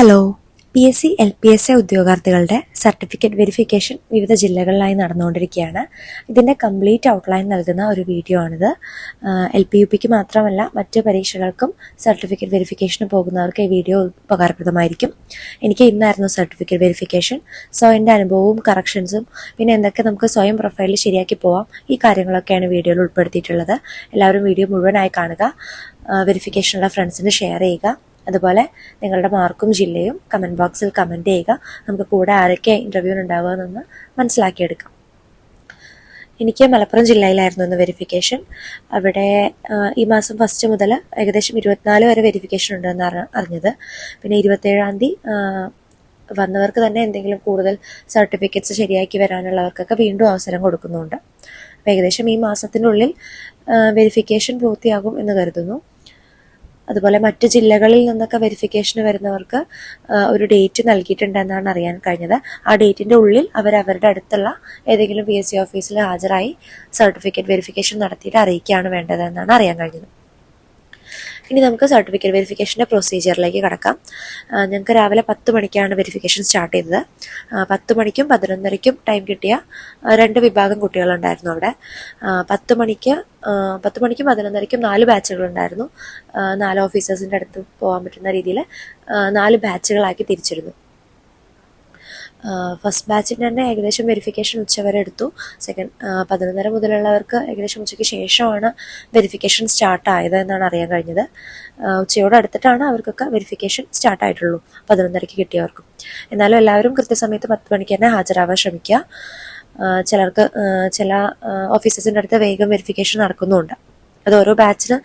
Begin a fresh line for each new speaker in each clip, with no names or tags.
Hello P S C L P S A ഉദ്യോഗാർത്ഥികളുടെ certificate verification വിവിധ ജില്ലകളിലായി നടന്നുകൊണ്ടിരിക്കുകയാണ്. ഇതിന്റെ കംപ്ലീറ്റ് ഔട്ട്ലൈൻ നൽകുന്ന ഒരു വീഡിയോ ആണിത്. എൽ പി യു പിക്ക് മാത്രമല്ല മറ്റ് പരീക്ഷകൾക്കും സർട്ടിഫിക്കറ്റ് വെരിഫിക്കേഷന് പോകുന്നവർക്ക് ഈ വീഡിയോ ഉപകാരപ്രദമായിരിക്കും. എനിക്ക് ഇന്നായിരുന്നു സർട്ടിഫിക്കറ്റ് വെരിഫിക്കേഷൻ സോ എന്റെ അനുഭവവും കറക്ഷൻസും പിന്നെ എന്തൊക്കെ നമുക്ക് സ്വയം പ്രൊഫൈലിൽ ശരിയാക്കി പോവാം ഈ കാര്യങ്ങളൊക്കെയാണ് വീഡിയോയിൽ ഉൾപ്പെടുത്തിയിട്ടുള്ളത്. എല്ലാവരും വീഡിയോ മുഴുവനായി കാണുക. വെരിഫിക്കേഷനുള്ള ഫ്രണ്ട്സിന് ഷെയർ ചെയ്യുക. അതുപോലെ നിങ്ങളുടെ മാർക്കും ജില്ലയും കമന്റ് ബോക്സിൽ കമന്റ് ചെയ്യുക. നമുക്ക് കൂടെ ആരൊക്കെ ഇന്റർവ്യൂവിന് ഉണ്ടാവുക എന്നൊന്ന് മനസ്സിലാക്കിയെടുക്കാം. എനിക്ക് മലപ്പുറം ജില്ലയിലായിരുന്നു ഇന്ന് വെരിഫിക്കേഷൻ അവിടെ ഈ മാസം ഫസ്റ്റ് മുതൽ ഏകദേശം ഇരുപത്തിനാല് വരെ വെരിഫിക്കേഷൻ ഉണ്ടെന്ന് അറി- അറിഞ്ഞത്. പിന്നെ ഇരുപത്തേഴാം തീയതി വന്നവർക്ക് തന്നെ എന്തെങ്കിലും കൂടുതൽ സർട്ടിഫിക്കറ്റ്സ് ശരിയാക്കി വരാനുള്ളവർക്കൊക്കെ വീണ്ടും അവസരം കൊടുക്കുന്നുണ്ട്. ഏകദേശം ഈ മാസത്തിനുള്ളിൽ വെരിഫിക്കേഷൻ പൂർത്തിയാകും എന്ന് കരുതുന്നു. അതുപോലെ മറ്റ് ജില്ലകളിൽ നിന്നൊക്കെ വെരിഫിക്കേഷന് വരുന്നവർക്ക് ഒരു ഡേറ്റ് നൽകിയിട്ടുണ്ടെന്നാണ് അറിയാൻ കഴിഞ്ഞത്. ആ ഡേറ്റിന്റെ ഉള്ളിൽ അവർ അവരുടെ അടുത്തുള്ള ഏതെങ്കിലും പി എസ് സി ഓഫീസിൽ ഹാജരായി സർട്ടിഫിക്കറ്റ് വെരിഫിക്കേഷൻ നടത്തിയിട്ട് അറിയിക്കുകയാണ് വേണ്ടതെന്നാണ് അറിയാൻ കഴിഞ്ഞത്. ഇനി നമുക്ക് സർട്ടിഫിക്കറ്റ് വെരിഫിക്കേഷന്റെ പ്രൊസീജിയറിലേക്ക് കടക്കാം. ഞങ്ങൾക്ക് രാവിലെ പത്ത് മണിക്കാണ് വെരിഫിക്കേഷൻ സ്റ്റാർട്ട് ചെയ്തത്. പത്ത് മണിക്കും പതിനൊന്നരയ്ക്കും ടൈം കിട്ടിയ രണ്ട് വിഭാഗം കുട്ടികളുണ്ടായിരുന്നു അവിടെ. പത്ത് മണിക്ക് പത്ത് മണിക്കും പതിനൊന്നരയ്ക്കും നാല് ബാച്ചുകളുണ്ടായിരുന്നു നാല് ഓഫീസേഴ്സിന്റെ അടുത്ത് പോകാൻ പറ്റുന്ന രീതിയിൽ നാല് ബാച്ചുകളാക്കി തിരിച്ചിരുന്നു. ഫസ്റ്റ് ബാച്ചിന് തന്നെ ഏകദേശം വെരിഫിക്കേഷൻ ഉച്ചവരെ എടുത്തു സെക്കൻഡ് പതിനൊന്നര മുതലുള്ളവർക്ക് ഏകദേശം ഉച്ചയ്ക്ക് ശേഷമാണ് വെരിഫിക്കേഷൻ സ്റ്റാർട്ട് ആയത് എന്നാണ് അറിയാൻ കഴിഞ്ഞത്. ഉച്ചയോട് അടുത്തിട്ടാണ് അവർക്കൊക്കെ വെരിഫിക്കേഷൻ സ്റ്റാർട്ട് ആയിട്ടുള്ളൂ പതിനൊന്നരയ്ക്ക് കിട്ടിയവർക്കും. എന്നാലും എല്ലാവരും കൃത്യസമയത്ത് പത്ത് മണിക്ക് തന്നെ ഹാജരാവാൻ ശ്രമിക്കുക. ചിലർക്ക് ചില ഓഫീസേഴ്സിന്റെ അടുത്ത് വേഗം വെരിഫിക്കേഷൻ നടക്കുന്നുമുണ്ട്. അത് ഓരോ ബാച്ചിന്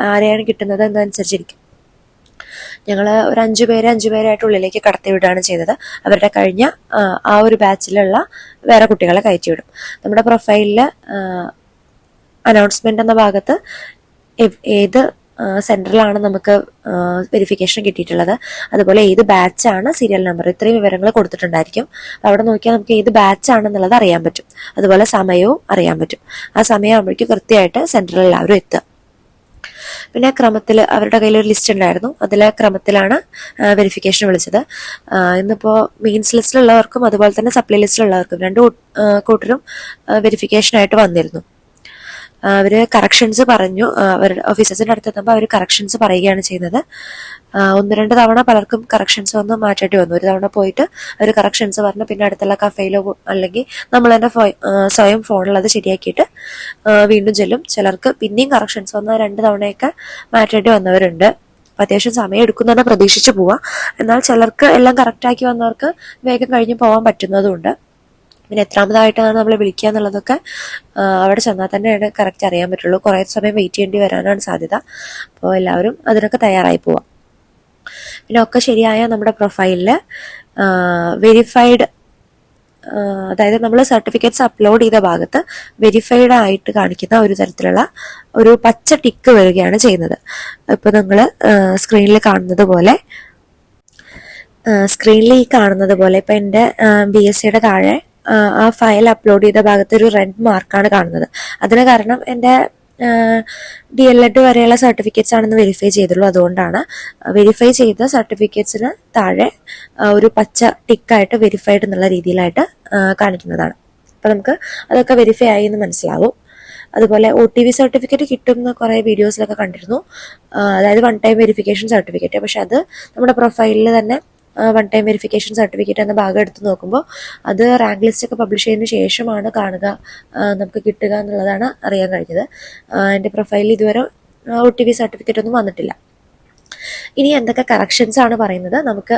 ആരെയാണ് കിട്ടുന്നത് എന്നതനുസരിച്ചിരിക്കും ഞങ്ങൾ ഒരു അഞ്ചു പേരെ അഞ്ചു പേരായിട്ട് ഉള്ളിലേക്ക് കടത്തി വിടുകയാണ് ചെയ്തത്. അവരുടെ കഴിഞ്ഞ ആ, ഒരു ബാച്ചിലുള്ള വേറെ കുട്ടികളെ കയറ്റി വിടും. നമ്മുടെ പ്രൊഫൈലിൽ അനൗൺസ്മെന്റ് എന്ന ഭാഗത്ത് ഏത് സെന്ററിലാണ് നമുക്ക് വെരിഫിക്കേഷൻ കിട്ടിയിട്ടുള്ളത്. അതുപോലെ ഏത് ബാച്ചാണ് സീരിയൽ നമ്പർ ഇത്രയും വിവരങ്ങൾ കൊടുത്തിട്ടുണ്ടായിരിക്കും. അവിടെ നോക്കിയാൽ നമുക്ക് ഏത് ബാച്ചാണെന്നുള്ളത് അറിയാൻ പറ്റും. അതുപോലെ സമയവും അറിയാൻ പറ്റും. ആ സമയമാകുമ്പോഴേക്കും കൃത്യമായിട്ട് സെന്ററിൽ എല്ലാവരും എത്തുക. പിന്നെ ക്രമത്തിൽ അവരുടെ കയ്യിൽ ഒരു ലിസ്റ്റ് ഉണ്ടായിരുന്നു. അതിലെ ക്രമത്തിലാണ് വെരിഫിക്കേഷൻ വിളിച്ചത്. ഇന്നിപ്പോൾ മെയിൻസ് ലിസ്റ്റിലുള്ളവർക്കും അതുപോലെ തന്നെ സപ്ലൈ ലിസ്റ്റിലുള്ളവർക്കും രണ്ട് കൂട്ടരും വെരിഫിക്കേഷനായിട്ട് വന്നിരുന്നു. ആ, അവർ കറക്ഷൻസ് പറഞ്ഞു. അവരുടെ ഓഫീസേഴ്സിന്റെ അടുത്ത് എത്തുമ്പോൾ അവർ കറക്ഷൻസ് പറയുകയാണ് ചെയ്യുന്നത്. ഒന്ന് രണ്ട് തവണ പലർക്കും കറക്ഷൻസ് വന്ന് മാറ്റേണ്ടി വന്നു. ഒരു തവണ പോയിട്ട് അവർ കറക്ഷൻസ് പറഞ്ഞു. പിന്നെ അടുത്തുള്ള കഫേയിലോ അല്ലെങ്കിൽ നമ്മൾ തന്നെ സ്വയം ഫോണിൽ അത് ശരിയാക്കിയിട്ട് വീണ്ടും ചെല്ലും. ചിലർക്ക് പിന്നെയും കറക്ഷൻസ് വന്ന. രണ്ട് തവണയൊക്കെ മാറ്റേണ്ടി വന്നവരുണ്ട്. അപ്പം അത്യാവശ്യം സമയം എടുക്കും തന്നെ പ്രതീക്ഷിച്ച് പോവാം. എന്നാൽ ചിലർക്ക് എല്ലാം കറക്റ്റാക്കി വന്നവർക്ക് വേഗം കഴിഞ്ഞ് പോകാൻ പറ്റുന്നതുമുണ്ട് പിന്നെ എത്രാമതായിട്ടാണ് നമ്മൾ വിളിക്കുക എന്നുള്ളതൊക്കെ അവിടെ ചെന്നാൽ തന്നെയാണ് കറക്റ്റ് അറിയാൻ പറ്റുള്ളൂ. കുറേ സമയം വെയിറ്റ് ചെയ്യേണ്ടി വരാനാണ് സാധ്യത. അപ്പോൾ എല്ലാവരും അതിനൊക്കെ തയ്യാറായി പോവാം. പിന്നെ ഒക്കെ ശരിയായ നമ്മുടെ പ്രൊഫൈലിൽ വെരിഫൈഡ് അതായത് നമ്മൾ സർട്ടിഫിക്കറ്റ്സ് അപ്ലോഡ് ചെയ്ത ഭാഗത്ത് വെരിഫൈഡ് ആയിട്ട് കാണിക്കുന്ന ഒരു തരത്തിലുള്ള ഒരു പച്ച ടിക്ക് വരികയാണ് ചെയ്യുന്നത്. ഇപ്പൊ നിങ്ങൾ സ്ക്രീനിൽ കാണുന്നത് പോലെ സ്ക്രീനിൽ ഈ കാണുന്നത് പോലെ ഇപ്പൊ എന്റെ ബി എസ് സിയുടെ താഴെ ആ, ഫയൽ അപ്ലോഡ് ചെയ്ത ഭാഗത്ത് ഒരു റെഡ് മാർക്കാണ് കാണുന്നത്. അതിന് കാരണം എന്റെ ഡി എൽ എഡ് വരെയുള്ള സർട്ടിഫിക്കറ്റ്സ് ആണെന്ന് വെരിഫൈ ചെയ്തുള്ളൂ. അതുകൊണ്ടാണ് വെരിഫൈ ചെയ്ത സർട്ടിഫിക്കറ്റ്സിന് താഴെ ഒരു പച്ച ടിക്കായിട്ട് വെരിഫൈഡ് എന്നുള്ള രീതിയിലായിട്ട് കാണിക്കുന്നതാണ്. അപ്പൊ നമുക്ക് അതൊക്കെ വെരിഫൈ ആയി എന്ന് മനസ്സിലാവും. അതുപോലെ ഒ ടി വി സർട്ടിഫിക്കറ്റ് കിട്ടുന്ന കുറേ വീഡിയോസിലൊക്കെ കണ്ടിരുന്നു. അതായത് വൺ ടൈം വെരിഫിക്കേഷൻ സർട്ടിഫിക്കറ്റ് പക്ഷെ അത് നമ്മുടെ പ്രൊഫൈലിൽ തന്നെ വൺ ടൈം വെരിഫിക്കേഷൻ സർട്ടിഫിക്കറ്റ് എന്ന ഭാഗം എടുത്ത് നോക്കുമ്പോൾ അത് റാങ്ക് ലിസ്റ്റ് ഒക്കെ പബ്ലിഷ് ചെയ്തതിന് ശേഷമാണ് കാണുക നമുക്ക് കിട്ടുക എന്നുള്ളതാണ് അറിയാൻ കഴിഞ്ഞത്. എന്റെ പ്രൊഫൈലിൽ ഇതുവരെ ഒ ടി വി സർട്ടിഫിക്കറ്റ് ഒന്നും വന്നിട്ടില്ല. ഇനി എന്തൊക്കെ കറക്ഷൻസ് ആണ് പറയുന്നത്? നമുക്ക്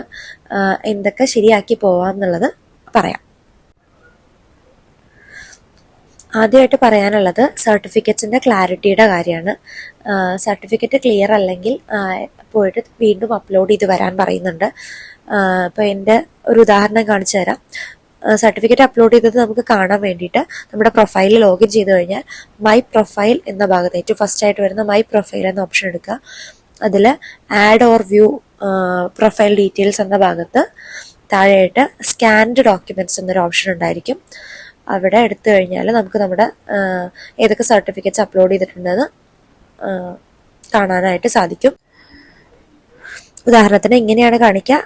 എന്തൊക്കെ ശരിയാക്കി പോവാം എന്നുള്ളത് പറയാം. ആദ്യമായിട്ട് പറയാനുള്ളത് സർട്ടിഫിക്കറ്റ്സിന്റെ ക്ലാരിറ്റിയുടെ കാര്യമാണ്. സർട്ടിഫിക്കറ്റ് ക്ലിയർ അല്ലെങ്കിൽ പോയിട്ട് വീണ്ടും അപ്ലോഡ് ചെയ്ത് വരാൻ പറയുന്നുണ്ട്. ഇപ്പോൾ എന്റെ ഒരു ഉദാഹരണം കാണിച്ചു തരാം. സർട്ടിഫിക്കറ്റ് അപ്ലോഡ് ചെയ്തത് നമുക്ക് കാണാൻ വേണ്ടിയിട്ട് നമ്മുടെ പ്രൊഫൈലിൽ ലോഗിൻ ചെയ്ത് കഴിഞ്ഞാൽ മൈ പ്രൊഫൈൽ എന്ന ഭാഗത്ത് ഏറ്റവും ഫസ്റ്റ് ആയിട്ട് വരുന്ന മൈ പ്രൊഫൈൽ എന്ന ഓപ്ഷൻ എടുക്കുക. അതിൽ add or view profile details എന്ന ഭാഗത്ത് താഴെയായിട്ട് സ്കാൻഡ് ഡോക്യുമെന്റ്സ് എന്നൊരു ഓപ്ഷൻ ഉണ്ടായിരിക്കും. അവിടെ എടുത്തു കഴിഞ്ഞാൽ നമുക്ക് നമ്മുടെ ഏതൊക്കെ സർട്ടിഫിക്കറ്റ്സ് അപ്ലോഡ് ചെയ്തിട്ടുണ്ടെന്ന് കാണാനായിട്ട് സാധിക്കും. ഉദാഹരണത്തിന് ഇങ്ങനെയാണ് കാണിക്കുക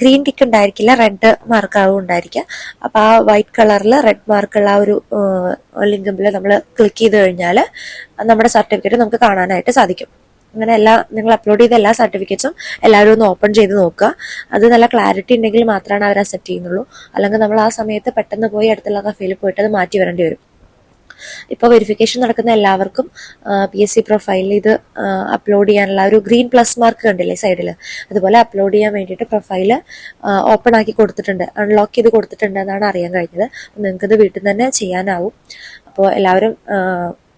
ഗ്രീൻ ടിക്ക് ഉണ്ടായിരിക്കില്ല റെഡ് മാർക്കാവും ഉണ്ടായിരിക്കുക അപ്പോൾ ആ വൈറ്റ് കളറിൽ റെഡ് മാർക്കുള്ള ആ ഒരു ലിങ്കിൽ നമ്മൾ ക്ലിക്ക് ചെയ്ത് കഴിഞ്ഞാൽ നമ്മുടെ സർട്ടിഫിക്കറ്റ് നമുക്ക് കാണാനായിട്ട് സാധിക്കും. അങ്ങനെ എല്ലാ നിങ്ങൾ അപ്ലോഡ് ചെയ്ത എല്ലാ സർട്ടിഫിക്കറ്റ്സും എല്ലാവരും ഒന്ന് ഓപ്പൺ ചെയ്ത് നോക്കുക. അത് നല്ല ക്ലാരിറ്റി ഉണ്ടെങ്കിൽ മാത്രമാണ് അവർ അക്സെപ്റ്റ് ചെയ്യുന്നുള്ളൂ. അല്ലെങ്കിൽ നമ്മൾ ആ സമയത്ത് പെട്ടെന്ന് പോയി അടുത്തുള്ള കഫേയിൽ പോയിട്ട് അത് മാറ്റി വരേണ്ടി വരും. ഇപ്പോൾ വെരിഫിക്കേഷൻ നടക്കുന്ന എല്ലാവർക്കും പി എസ് സി പ്രൊഫൈലിൽ ഇത് അപ്ലോഡ് ചെയ്യാനുള്ള ഒരു ഗ്രീൻ പ്ലസ് മാർക്ക് കണ്ടില്ലേ സൈഡിൽ അതുപോലെ അപ്ലോഡ് ചെയ്യാൻ വേണ്ടിയിട്ട് പ്രൊഫൈൽ ഓപ്പൺ ആക്കി കൊടുത്തിട്ടുണ്ട്. അൺലോക്ക് ചെയ്ത് കൊടുത്തിട്ടുണ്ട് എന്നാണ് അറിയാൻ കഴിഞ്ഞത്. നിങ്ങൾക്ക് ഇത് വീട്ടിൽ തന്നെ ചെയ്യാനാവും. അപ്പോൾ എല്ലാവരും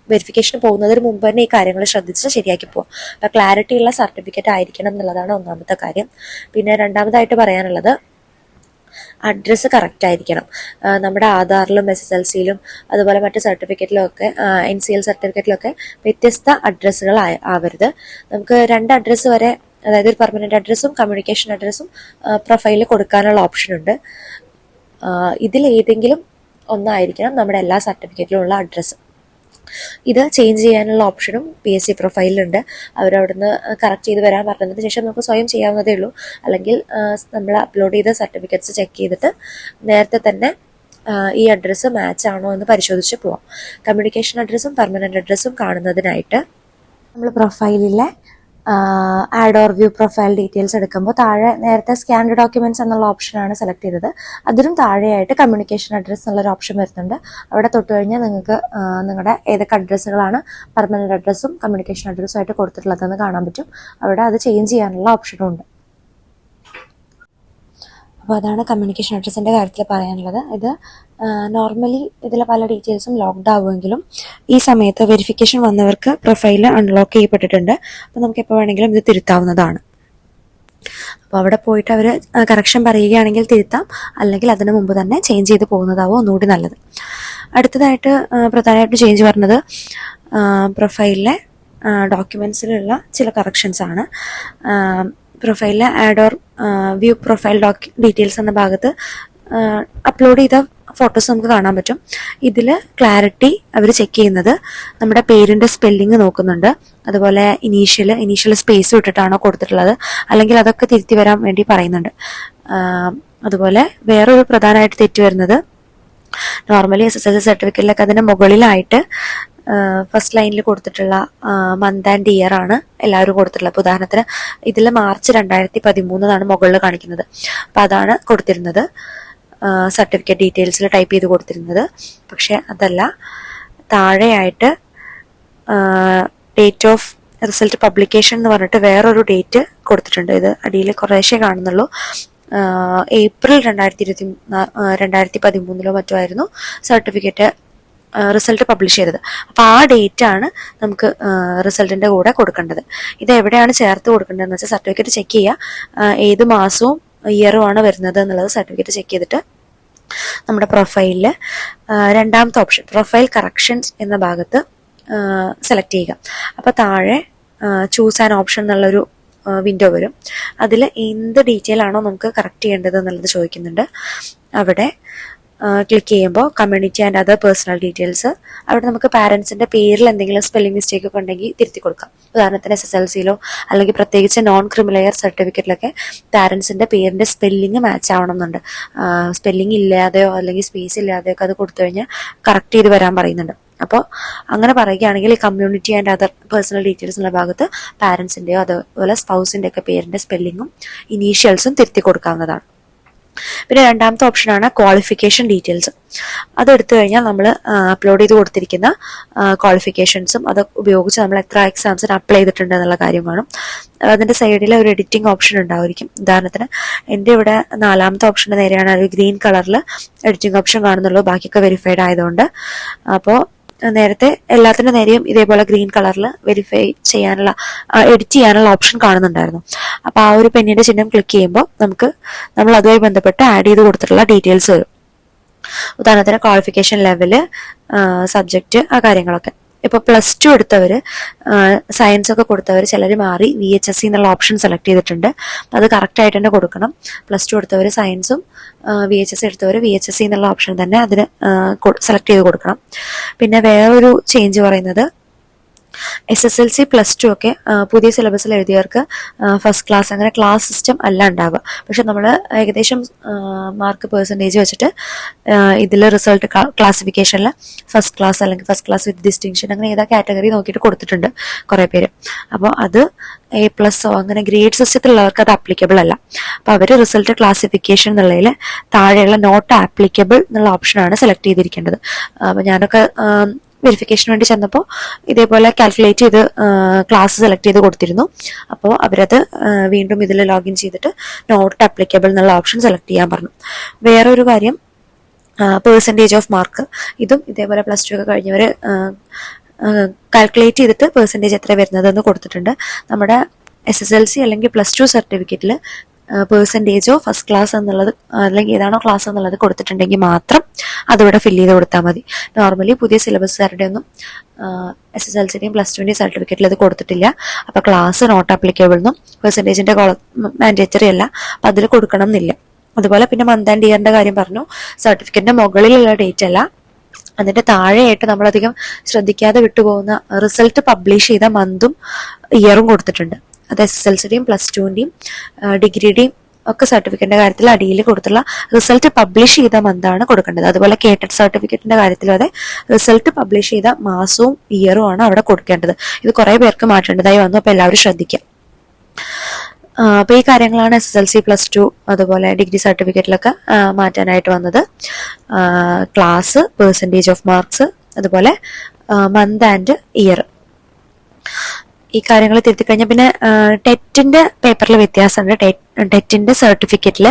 വെരിഫിക്കേഷൻ പോകുന്നതിന് മുമ്പ് തന്നെ ഈ കാര്യങ്ങൾ ശ്രദ്ധിച്ച് ശരിയാക്കി പോകും അപ്പോൾ ക്ലാരിറ്റി ഉള്ള സർട്ടിഫിക്കറ്റ് ആയിരിക്കണം എന്നുള്ളതാണ് ഒന്നാമത്തെ കാര്യം. പിന്നെ രണ്ടാമതായിട്ട് പറയാനുള്ളത് അഡ്രസ്സ് കറക്റ്റ് ആയിരിക്കണം. നമ്മുടെ ആധാറിലും എസ് എസ് എൽ സിയിലും അതുപോലെ മറ്റ് സർട്ടിഫിക്കറ്റിലും ഒക്കെ എൻ സി എൽ സർട്ടിഫിക്കറ്റിലൊക്കെ വ്യത്യസ്ത അഡ്രസ്സുകൾ ആവരുത്. നമുക്ക് രണ്ട് അഡ്രസ്സ് വരെ അതായത് ഒരു പെർമനന്റ് അഡ്രസ്സും കമ്മ്യൂണിക്കേഷൻ അഡ്രസ്സും പ്രൊഫൈലിൽ കൊടുക്കാനുള്ള ഓപ്ഷൻ ഉണ്ട്. ഇതിൽ ഏതെങ്കിലും ഒന്നായിരിക്കണം നമ്മുടെ എല്ലാ സർട്ടിഫിക്കറ്റിലും ഉള്ള അഡ്രസ്സ് ഇത് ചേഞ്ച് ചെയ്യാനുള്ള ഓപ്ഷനും പി എസ് സി പ്രൊഫൈലിലുണ്ട് അവരവിടുന്ന് കറക്റ്റ് ചെയ്ത് വരാൻ പറഞ്ഞതിന് ശേഷം നമുക്ക് സ്വയം ചെയ്യാവുന്നതേ ഉള്ളൂ. അല്ലെങ്കിൽ നമ്മൾ അപ്ലോഡ് ചെയ്ത സർട്ടിഫിക്കറ്റ്സ് ചെക്ക് ചെയ്തിട്ട് നേരത്തെ തന്നെ ഈ അഡ്രസ്സ് മാച്ച് ആണോ എന്ന് പരിശോധിച്ച് പോവാം. കമ്മ്യൂണിക്കേഷൻ അഡ്രസ്സും പെർമനന്റ് അഡ്രസ്സും കാണുന്നതിനായിട്ട് നമ്മൾ പ്രൊഫൈലിലെ add or view profile details എടുക്കുമ്പോൾ താഴെ നേരത്തെ സ്കാൻഡ് ഡോക്യുമെന്റ്സ് എന്നുള്ള ഓപ്ഷനാണ് സെലക്ട് ചെയ്തത്. അതിലും താഴെയായിട്ട് കമ്മ്യൂണിക്കേഷൻ അഡ്രസ്സ് എന്നുള്ളൊരു ഓപ്ഷൻ വരുന്നുണ്ട്. അവിടെ തൊട്ട് കഴിഞ്ഞാൽ നിങ്ങൾക്ക് നിങ്ങളുടെ ഏതൊക്കെ അഡ്രസ്സുകളാണ് പെർമനന്റ് അഡ്രസ്സും കമ്മ്യൂണിക്കേഷൻ അഡ്രസ്സും ആയിട്ട് കൊടുത്തിട്ടുള്ളതെന്ന് കാണാൻ പറ്റും. അവിടെ അത് ചേഞ്ച് ചെയ്യാനുള്ള ഓപ്ഷനും ഉണ്ട്. അപ്പോൾ അതാണ് കമ്മ്യൂണിക്കേഷൻ അഡ്രസ്സിന്റെ കാര്യത്തിൽ പറയാനുള്ളത്. ഇത് നോർമലി ഇതിലെ പല ഡീറ്റെയിൽസും ലോക്ക്ഡ് ആവുമെങ്കിലും ഈ സമയത്ത് വെരിഫിക്കേഷൻ വന്നവർക്ക് പ്രൊഫൈൽ അൺലോക്ക് ചെയ്യപ്പെട്ടിട്ടുണ്ട്. അപ്പോൾ നമുക്ക് എപ്പോൾ വേണമെങ്കിലും ഇത് തിരുത്താവുന്നതാണ്. അപ്പോൾ അവിടെ പോയിട്ട് അവർ കറക്ഷൻ പറയുകയാണെങ്കിൽ തിരുത്താം. അല്ലെങ്കിൽ അതിനു മുമ്പ് തന്നെ ചേഞ്ച് ചെയ്ത് പോകുന്നതാവും ഒന്നുകൂടി നല്ലത്. അടുത്തതായിട്ട് പ്രധാനമായിട്ട് ചേഞ്ച് പറഞ്ഞത് പ്രൊഫൈലിലെ ഡോക്യുമെൻസിലുള്ള ചില കറക്ഷൻസ് ആണ്. പ്രൊഫൈലിലെ add or view profile docu details എന്ന ഭാഗത്ത് അപ്ലോഡ് ചെയ്ത ഫോട്ടോസ് നമുക്ക് കാണാൻ പറ്റും. ഇതിൽ ക്ലാരിറ്റി അവർ ചെക്ക് ചെയ്യുന്നത് നമ്മുടെ പേരിന്റെ സ്പെല്ലിംഗ് നോക്കുന്നുണ്ട്. അതുപോലെ ഇനീഷ്യൽ ഇനീഷ്യൽ സ്പേസ് ഇട്ടിട്ടാണോ കൊടുത്തിട്ടുള്ളത്. അല്ലെങ്കിൽ അതൊക്കെ തിരുത്തി വരാൻ വേണ്ടി പറയുന്നുണ്ട്. അതുപോലെ വേറൊരു പ്രധാനമായിട്ട് തെറ്റ് വരുന്നത് normally S S L C സർട്ടിഫിക്കറ്റിലൊക്കെ അതിന്റെ മുകളിലായിട്ട് ഫസ്റ്റ് ലൈനിൽ കൊടുത്തിട്ടുള്ള മന്ത് ആൻഡ് ഇയർ ആണ് എല്ലാവരും കൊടുത്തിട്ടുള്ളത്. ഉദാഹരണത്തിന് ഇതിൽ മാർച്ച് രണ്ടായിരത്തി പതിമൂന്നാണ് മുകളിൽ കാണിക്കുന്നത്. അപ്പോൾ അതാണ് കൊടുത്തിരുന്നത്. സർട്ടിഫിക്കറ്റ് ഡീറ്റെയിൽസിൽ ടൈപ്പ് ചെയ്ത് കൊടുത്തിരുന്നത്. പക്ഷെ അതല്ല. താഴെയായിട്ട് ഡേറ്റ് ഓഫ് റിസൾട്ട് പബ്ലിക്കേഷൻ എന്ന് പറഞ്ഞിട്ട് വേറൊരു ഡേറ്റ് കൊടുത്തിട്ടുണ്ട്. ഇത് അടിയിൽ കുറേശ്ശേ കാണുന്നുള്ളൂ. ഏപ്രിൽ രണ്ടായിരത്തി ഇരുപത്തി രണ്ടായിരത്തി പതിമൂന്നിലോ മറ്റോ ആയിരുന്നു. സർട്ടിഫിക്കറ്റ് റിസൾട്ട് പബ്ലിഷ് ചെയ്തത്. അപ്പോൾ ആ ഡേറ്റ് ആണ് നമുക്ക് റിസൾട്ടിന്റെ കൂടെ കൊടുക്കേണ്ടത്. ഇത് എവിടെയാണ് ചേർത്ത് കൊടുക്കേണ്ടതെന്ന് വെച്ചാൽ സർട്ടിഫിക്കറ്റ് ചെക്ക് ചെയ്യുക ഏത് മാസവും ഇയറും ആണ് വരുന്നത് എന്നുള്ളത് സർട്ടിഫിക്കറ്റ് ചെക്ക് ചെയ്തിട്ട് നമ്മുടെ പ്രൊഫൈലിൽ രണ്ടാമത്തെ ഓപ്ഷൻ പ്രൊഫൈൽ കറക്ഷൻസ് എന്ന ഭാഗത്ത് സെലക്ട് ചെയ്യുക. അപ്പോൾ താഴെ ചൂസ് ആൻ ഓപ്ഷൻ എന്നുള്ളൊരു വിൻഡോ വരും. അതിൽ എന്ത് ഡീറ്റെയിൽ ആണോ നമുക്ക് കറക്റ്റ് ചെയ്യേണ്ടത് എന്നുള്ളത് ചോദിക്കുന്നുണ്ട്. അവിടെ ക്ലിക്ക് ചെയ്യുമ്പോൾ community and other personal details അവിടെ നമുക്ക് പാരൻസിന്റെ പേരിൽ എന്തെങ്കിലും സ്പെല്ലിംഗ് മിസ്റ്റേക്ക് ഒക്കെ ഉണ്ടെങ്കിൽ തിരുത്തി കൊടുക്കാം. ഉദാഹരണത്തിന് എസ് എസ് എൽ സിയിലോ അല്ലെങ്കിൽ പ്രത്യേകിച്ച് നോൺ ക്രിമിലെയർ സർട്ടിഫിക്കറ്റിലൊക്കെ പാരൻസിന്റെ പേരിന്റെ സ്പെല്ലിംഗ് മാച്ച് ആവണമെന്നുണ്ട്. സ്പെല്ലിംഗ് ഇല്ലാതെയോ അല്ലെങ്കിൽ സ്പേസ് ഇല്ലാതെയോ ഒക്കെ അത് കൊടുത്തു കഴിഞ്ഞാൽ കറക്റ്റ് ചെയ്ത് വരാൻ പറയുന്നുണ്ട്. അപ്പോൾ അങ്ങനെ പറയുകയാണെങ്കിൽ ഈ community and other personal details എന്നുള്ള ഭാഗത്ത് പാരൻസിന്റെയോ അതുപോലെ സ്പൗസിന്റെ ഒക്കെ പേരിന്റെ സ്പെല്ലിങ്ങും ഇനീഷ്യൽസും തിരുത്തി കൊടുക്കാവുന്നതാണ്. പിന്നെ രണ്ടാമത്തെ ഓപ്ഷനാണ് ക്വാളിഫിക്കേഷൻ ഡീറ്റെയിൽസ് അത് എടുത്തു കഴിഞ്ഞാൽ നമ്മൾ അപ്ലോഡ് ചെയ്ത് കൊടുത്തിരിക്കുന്ന ക്വാളിഫിക്കേഷൻസും അത് ഉപയോഗിച്ച് നമ്മൾ എത്ര എക്സാംസിന് അപ്ലൈ ചെയ്തിട്ടുണ്ട് എന്നുള്ള കാര്യം കാണും. അതിന്റെ സൈഡിൽ ഒരു എഡിറ്റിംഗ് ഓപ്ഷൻ ഉണ്ടായിരിക്കും ഉദാഹരണത്തിന് എന്റെ ഇവിടെ നാലാമത്തെ ഓപ്ഷന്റെ നേരെയാണ് ഒരു ഗ്രീൻ കളറിൽ എഡിറ്റിംഗ് ഓപ്ഷൻ കാണുന്നുള്ളൂ. ബാക്കിയൊക്കെ വെരിഫൈഡ് ആയതുകൊണ്ട്. അപ്പോൾ നേരത്തെ എല്ലാത്തിന്റെ നേരെയും ഇതേപോലെ ഗ്രീൻ കളറിൽ വെരിഫൈ ചെയ്യാനുള്ള എഡിറ്റ് ചെയ്യാനുള്ള ഓപ്ഷൻ കാണുന്നുണ്ടായിരുന്നു. അപ്പോൾ ആ ഒരു പെണ്ണിന്റെ ചിഹ്നം ക്ലിക്ക് ചെയ്യുമ്പോൾ നമുക്ക് നമ്മൾ അതുമായി ബന്ധപ്പെട്ട് ആഡ് ചെയ്ത് കൊടുത്തിട്ടുള്ള ഡീറ്റെയിൽസ് വരും. ഉദാഹരണത്തിന് ക്വാളിഫിക്കേഷൻ ലെവൽ സബ്ജക്റ്റ് ആ കാര്യങ്ങളൊക്കെ. ഇപ്പൊ പ്ലസ് ടു എടുത്തവര് സയൻസ് ഒക്കെ കൊടുത്തവർ ചിലർ മാറി വി എച്ച് എസ് സി എന്നുള്ള ഓപ്ഷൻ സെലക്ട് ചെയ്തിട്ടുണ്ട്. അത് കറക്റ്റ് ആയിട്ട് തന്നെ കൊടുക്കണം. പ്ലസ് ടു എടുത്തവർ സയൻസും വി എച്ച് എസ് എടുത്തവർ വി എച്ച് എസ് സി എന്നുള്ള ഓപ്ഷൻ തന്നെ അതിന് സെലക്ട് ചെയ്ത് കൊടുക്കണം. പിന്നെ വേറൊരു ചേഞ്ച് പറയുന്നത് S S L C plus two ഒക്കെ പുതിയ സിലബസിൽ എഴുതിയവർക്ക് ഫസ്റ്റ് ക്ലാസ് അങ്ങനെ ക്ലാസ് സിസ്റ്റം അല്ല ഉണ്ടാവുക. പക്ഷെ നമ്മൾ ഏകദേശം മാർക്ക് പെർസെന്റേജ് വെച്ചിട്ട് ഇതിൽ റിസൾട്ട് ക്ലാസിഫിക്കേഷനിൽ ഫസ്റ്റ് ക്ലാസ് അല്ലെങ്കിൽ ഫസ്റ്റ് ക്ലാസ് വിത്ത് ഡിസ്റ്റിങ്ഷൻ അങ്ങനെ ഏതാ കാറ്റഗറി നോക്കിയിട്ട് കൊടുത്തിട്ടുണ്ട് കുറേ പേര്. അപ്പോൾ അത് എ പ്ലസോ അങ്ങനെ ഗ്രേഡ് സിസ്റ്റത്തിലുള്ളവർക്ക് അത് അപ്ലിക്കബിൾ അല്ല. അപ്പോൾ അവർ റിസൾട്ട് ക്ലാസിഫിക്കേഷൻ എന്നുള്ളതിൽ താഴെയുള്ള നോട്ട് ആപ്ലിക്കബിൾ എന്നുള്ള ഓപ്ഷനാണ് സെലക്ട് ചെയ്തിരിക്കേണ്ടത്. അപ്പോൾ ഞാനൊക്കെ വെരിഫിക്കേഷന് വേണ്ടി ചെന്നപ്പോൾ ഇതേപോലെ കാൽക്കുലേറ്റ് ചെയ്ത് ക്ലാസ് സെലക്ട് ചെയ്ത് കൊടുത്തിരുന്നു. അപ്പോൾ അവരത് വീണ്ടും ഇതിൽ ലോഗിൻ ചെയ്തിട്ട് നോട്ട് അപ്ലിക്കബിൾ എന്നുള്ള ഓപ്ഷൻ സെലക്ട് ചെയ്യാൻ പറഞ്ഞു. വേറൊരു കാര്യം പേഴ്സന്റേജ് ഓഫ് മാർക്ക് ഇതും ഇതേപോലെ പ്ലസ് ടു ഒക്കെ കഴിഞ്ഞവർ കാൽക്കുലേറ്റ് ചെയ്തിട്ട് പേഴ്സന്റേജ് എത്ര വരുന്നതെന്ന് കൊടുത്തിട്ടുണ്ട്. നമ്മുടെ എസ് എസ് എൽ സി അല്ലെങ്കിൽ പ്ലസ് ടു സർട്ടിഫിക്കറ്റിൽ പേഴ്സന്റേജോ ഫസ്റ്റ് ക്ലാസ് എന്നുള്ളത് അല്ലെങ്കിൽ ഏതാണോ ക്ലാസ് എന്നുള്ളത് കൊടുത്തിട്ടുണ്ടെങ്കിൽ മാത്രം അതിവിടെ ഫില്ല് ചെയ്ത് കൊടുത്താൽ മതി. നോർമലി പുതിയ സിലബസുകാരുടെ ഒന്നും എസ് എസ് എൽ സിയുടെയും പ്ലസ് ടുവിന്റെയും സർട്ടിഫിക്കറ്റിൽ അത് കൊടുത്തിട്ടില്ല. അപ്പോൾ ക്ലാസ് നോട്ട് ആപ്ലിക്കബിൾ എന്നും പെർസെന്റേജിന്റെ മാൻഡേറ്ററി അല്ല. അപ്പം അതിൽ കൊടുക്കണം എന്നില്ല. അതുപോലെ പിന്നെ മന്ത് ആൻഡ് ഇയറിന്റെ കാര്യം പറഞ്ഞു. സർട്ടിഫിക്കറ്റിന്റെ മുകളിലുള്ള ഡേറ്റ് അല്ല. അതിന്റെ താഴെയായിട്ട് നമ്മളധികം ശ്രദ്ധിക്കാതെ വിട്ടുപോകുന്ന റിസൾട്ട് പബ്ലിഷ് ചെയ്ത മന്തും ഇയറും കൊടുത്തിട്ടുണ്ട്. അത് എസ് എസ് എൽ സിയുടെയും പ്ലസ് ടുവിന്റെയും ഡിഗ്രിയുടെയും ഒക്കെ സർട്ടിഫിക്കറ്റിന്റെ കാര്യത്തിൽ അടിയിൽ കൊടുത്തുള്ള റിസൾട്ട് പബ്ലിഷ് ചെയ്ത മന്താണ് കൊടുക്കേണ്ടത്. അതുപോലെ കേട്ടഡ് സർട്ടിഫിക്കറ്റിന്റെ കാര്യത്തിലും അതെ റിസൾട്ട് പബ്ലിഷ് ചെയ്ത മാസവും ഇയറും ആണ് അവിടെ കൊടുക്കേണ്ടത്. ഇത് കുറേ പേർക്ക് മാറ്റേണ്ടതായി വന്നു. അപ്പോൾ എല്ലാവരും ശ്രദ്ധിക്കാം. അപ്പോൾ ഈ കാര്യങ്ങളാണ് S S L C plus two അതുപോലെ ഡിഗ്രി സർട്ടിഫിക്കറ്റിലൊക്കെ മാറ്റാനായിട്ട് വന്നത്. ക്ലാസ് പേഴ്സന്റേജ് ഓഫ് മാർക്സ് അതുപോലെ മന്ത് ആൻഡ് ഇയർ ഈ കാര്യങ്ങൾ തിരുത്തി കഴിഞ്ഞാൽ പിന്നെ ടെറ്റിന്റെ പേപ്പറിൽ വ്യത്യാസമുണ്ട്. ടെറ്റിന്റെ സർട്ടിഫിക്കറ്റിൽ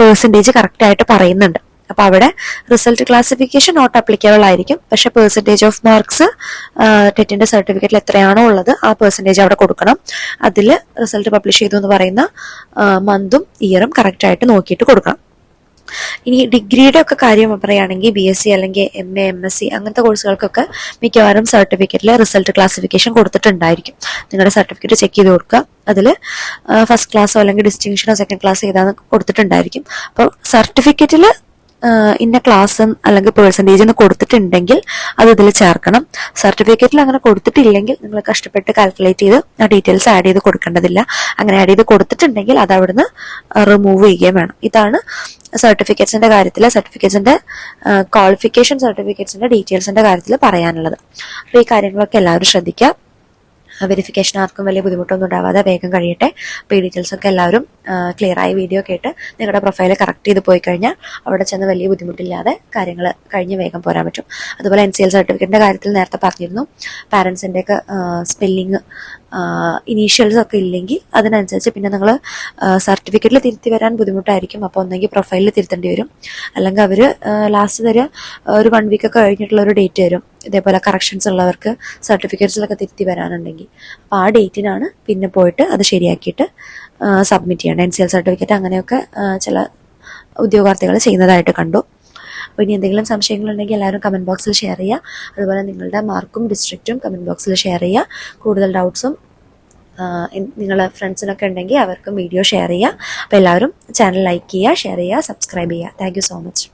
പേഴ്സന്റേജ് കറക്റ്റ് ആയിട്ട് പറയുന്നുണ്ട്. അപ്പൊ അവിടെ റിസൾട്ട് ക്ലാസിഫിക്കേഷൻ നോട്ട് അപ്ലിക്കബിൾ ആയിരിക്കും. പക്ഷെ പേഴ്സന്റേജ് ഓഫ് മാർക്സ് ടെറ്റിന്റെ സർട്ടിഫിക്കറ്റിൽ എത്രയാണോ ഉള്ളത് ആ പേഴ്സന്റേജ് അവിടെ കൊടുക്കണം. അതിൽ റിസൾട്ട് പബ്ലിഷ് ചെയ്തു എന്ന് പറയുന്ന മന്തും ഇയറും കറക്റ്റ് ആയിട്ട് നോക്കിയിട്ട് കൊടുക്കണം. ഇനി ഡിഗ്രിയുടെ ഒക്കെ കാര്യം പറയുകയാണെങ്കിൽ ബി എസ് സി അല്ലെങ്കിൽ M A M S C അങ്ങനത്തെ കോഴ്സുകൾക്കൊക്കെ മിക്കവാറും സർട്ടിഫിക്കറ്റിൽ റിസൾട്ട് ക്ലാസിഫിക്കേഷൻ കൊടുത്തിട്ടുണ്ടായിരിക്കും. നിങ്ങളുടെ സർട്ടിഫിക്കറ്റ് ചെക്ക് ചെയ്ത് കൊടുക്കുക. അതിൽ ഫസ്റ്റ് ക്ലാസ്സോ അല്ലെങ്കിൽ ഡിസ്റ്റിങ്ഷനോ സെക്കൻഡ് ക്ലാസ് ഏതാന്ന് കൊടുത്തിട്ടുണ്ടായിരിക്കും. അപ്പോൾ സർട്ടിഫിക്കറ്റിൽ ഇന്ന ക്ലാസ് അല്ലെങ്കിൽ പേഴ്സന്റേജ് എന്ന് കൊടുത്തിട്ടുണ്ടെങ്കിൽ അത് ഇതിൽ ചേർക്കണം. സർട്ടിഫിക്കറ്റിൽ അങ്ങനെ കൊടുത്തിട്ടില്ലെങ്കിൽ നിങ്ങൾ കഷ്ടപ്പെട്ട് കാൽക്കുലേറ്റ് ചെയ്ത് ആ ഡീറ്റെയിൽസ് ആഡ് ചെയ്ത് കൊടുക്കേണ്ടതില്ല. അങ്ങനെ ആഡ് ചെയ്ത് കൊടുത്തിട്ടുണ്ടെങ്കിൽ അത് അവിടുന്ന് റിമൂവ് ചെയ്യുകയും വേണം. ഇതാണ് സർട്ടിഫിക്കറ്റ്സിന്റെ കാര്യത്തിൽ സർട്ടിഫിക്കറ്റ്സിന്റെ ക്വാളിഫിക്കേഷൻ സർട്ടിഫിക്കറ്റ്സിന്റെ ഡീറ്റെയിൽസിന്റെ കാര്യത്തിൽ പറയാനുള്ളത്. അപ്പോൾ ഈ കാര്യങ്ങളൊക്കെ എല്ലാവരും ശ്രദ്ധിക്കുക വെരിഫിക്കേഷൻ ആർക്കും വലിയ ബുദ്ധിമുട്ടൊന്നും ഉണ്ടാവാതെ വേഗം കഴിയട്ടെ. അപ്പോൾ ഈ ഡീറ്റെയിൽസൊക്കെ എല്ലാവരും ക്ലിയർ ആയ വീഡിയോ കേട്ട് നിങ്ങളുടെ പ്രൊഫൈൽ കറക്റ്റ് ചെയ്ത് പോയി കഴിഞ്ഞാൽ അവിടെ ചെന്ന് വലിയ ബുദ്ധിമുട്ടില്ലാതെ കാര്യങ്ങൾ കഴിഞ്ഞ് വേഗം പോരാൻ പറ്റും. അതുപോലെ എൻ സി എൽ സർട്ടിഫിക്കറ്റിന്റെ കാര്യത്തിൽ നേരത്തെ പറഞ്ഞിരുന്നു. പാരൻസിന്റെയൊക്കെ സ്പെല്ലിങ് ഇനീഷ്യൽസ് ഒക്കെ ഇല്ലെങ്കിൽ അതിനനുസരിച്ച് പിന്നെ നിങ്ങൾ സർട്ടിഫിക്കറ്റിൽ തിരുത്തി വരാൻ ബുദ്ധിമുട്ടായിരിക്കും. അപ്പോൾ ഒന്നെങ്കിൽ പ്രൊഫൈലിൽ തിരുത്തേണ്ടി വരും. അല്ലെങ്കിൽ അവർ ലാസ്റ്റ് തരിക ഒരു വൺ വീക്കൊക്കെ കഴിഞ്ഞിട്ടുള്ള ഒരു ഡേറ്റ് തരും ഇതേപോലെ കറക്ഷൻസ് ഉള്ളവർക്ക് സർട്ടിഫിക്കറ്റ്സിലൊക്കെ തിരുത്തി വരാനുണ്ടെങ്കിൽ. അപ്പോൾ ആ ഡേറ്റിനാണ് പിന്നെ പോയിട്ട് അത് ശരിയാക്കിയിട്ട് സബ്മിറ്റ് ചെയ്യേണ്ടത് എൻ സി എൽ സർട്ടിഫിക്കറ്റ് അങ്ങനെയൊക്കെ ചില ഉദ്യോഗാർത്ഥികൾ ചെയ്യുന്നതായിട്ട് കണ്ടു. അപ്പോൾ ഇനി എന്തെങ്കിലും സംശയങ്ങളുണ്ടെങ്കിൽ എല്ലാവരും കമന്റ് ബോക്സിൽ ഷെയർ ചെയ്യുക. അതുപോലെ നിങ്ങളുടെ മാർക്കും ഡിസ്ട്രിക്റ്റും കമന്റ് ബോക്സിൽ ഷെയർ ചെയ്യുക. കൂടുതൽ ഡൗട്ട്സും നിങ്ങളെ ഫ്രണ്ട്സിനൊക്കെ ഉണ്ടെങ്കിൽ അവർക്കും വീഡിയോ ഷെയർ ചെയ്യുക. അപ്പോൾ എല്ലാവരും ചാനൽ ലൈക്ക് ചെയ്യുക ഷെയർ ചെയ്യുക സബ്സ്ക്രൈബ് ചെയ്യുക. Thank so much